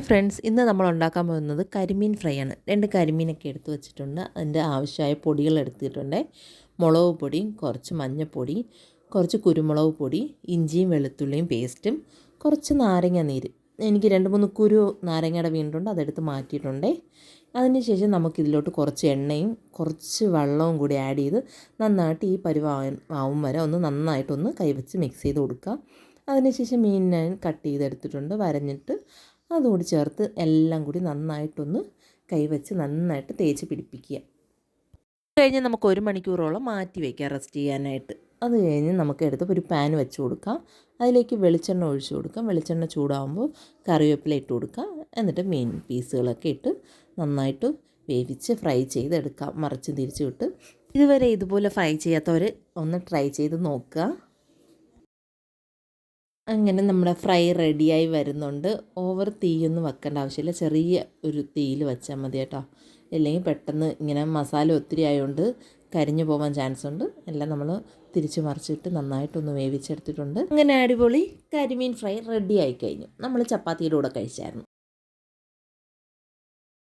Friends ഇന്ന് നമ്മൾ ഉണ്ടാക്കാൻ പോകുന്നത് കരിമീൻ ഫ്രൈ ആണ് രണ്ട് കരിമീനൊക്കെ എടുത്ത് വെച്ചിട്ടുണ്ട്. അതിന്റെ ആവശ്യമായ പൊടികൾ എടുത്തിട്ടുണ്ട്. മുളക് പൊടിയും കുറച്ച് മഞ്ഞൾപ്പൊടി കുറച്ച് കുരുമുളക് പൊടി ഇഞ്ചിയും വെളുത്തുള്ളിയും പേസ്റ്റും കുറച്ച് നാരങ്ങ നീര്. എനിക്ക് രണ്ട് മൂന്ന് കുരു നാരങ്ങയുടെ വീണിട്ടുണ്ട് അതെടുത്ത് മാറ്റിയിട്ടുണ്ട്. അതിന് ശേഷം നമുക്കിതിലോട്ട് കുറച്ച് എണ്ണയും കുറച്ച് വെള്ളവും കൂടി ആഡ് ചെയ്ത് നന്നായിട്ട് ഈ പരുവാവും വരെ ഒന്ന് നന്നായിട്ടൊന്ന് കൈവച്ച് മിക്സ് ചെയ്ത് കൊടുക്കുക അതിനുശേഷം മീൻ ഞാൻ കട്ട് ചെയ്തെടുത്തിട്ടുണ്ട് വരഞ്ഞിട്ട് അതുകൂടി ചേർത്ത് എല്ലാം കൂടി നന്നായിട്ടൊന്ന് കൈവച്ച് നന്നായിട്ട് തേച്ച് പിടിപ്പിക്കുക. കഴിഞ്ഞ് നമുക്ക് ഒരു മണിക്കൂറോളം മാറ്റി വയ്ക്കാം റെസ്റ്റ് ചെയ്യാനായിട്ട്. അത് കഴിഞ്ഞ് നമുക്ക് എടുത്ത് ഒരു പാൻ വെച്ച് കൊടുക്കാം. അതിലേക്ക് വെളിച്ചെണ്ണ ഒഴിച്ചു കൊടുക്കാം. വെളിച്ചെണ്ണ ചൂടാകുമ്പോൾ കറിവേപ്പില ഇട്ട് കൊടുക്കാം. എന്നിട്ട് മീൻ പീസുകളൊക്കെ ഇട്ട് നന്നായിട്ട് വേവിച്ച് ഫ്രൈ ചെയ്തെടുക്കാം. മറിച്ച് തിരിച്ചു വിട്ട്. ഇതുവരെ ഇതുപോലെ ഫ്രൈ ചെയ്യാത്തവർ ഒന്ന് ട്രൈ ചെയ്ത് നോക്കുക. അങ്ങനെ നമ്മുടെ ഫ്രൈ റെഡിയായി വരുന്നുണ്ട്. ഓവർ തീയൊന്നും വെക്കേണ്ട ആവശ്യമില്ല. ചെറിയ ഒരു തീയിൽ വെച്ചാൽ മതി കേട്ടോ. അല്ലെങ്കിൽ പെട്ടെന്ന് ഇങ്ങനെ മസാല ഒത്തിരി ആയതുകൊണ്ട് കരിഞ്ഞു പോകാൻ ചാൻസ് ഉണ്ട്. എല്ലാം നമ്മൾ തിരിച്ച് മറിച്ചിട്ട് നന്നായിട്ടൊന്ന് വേവിച്ചെടുത്തിട്ടുണ്ട്. അങ്ങനെ അടിപൊളി കരിമീൻ ഫ്രൈ റെഡി കഴിഞ്ഞു. നമ്മൾ ചപ്പാത്തിയുടെ കൂടെ കഴിച്ചായിരുന്നു.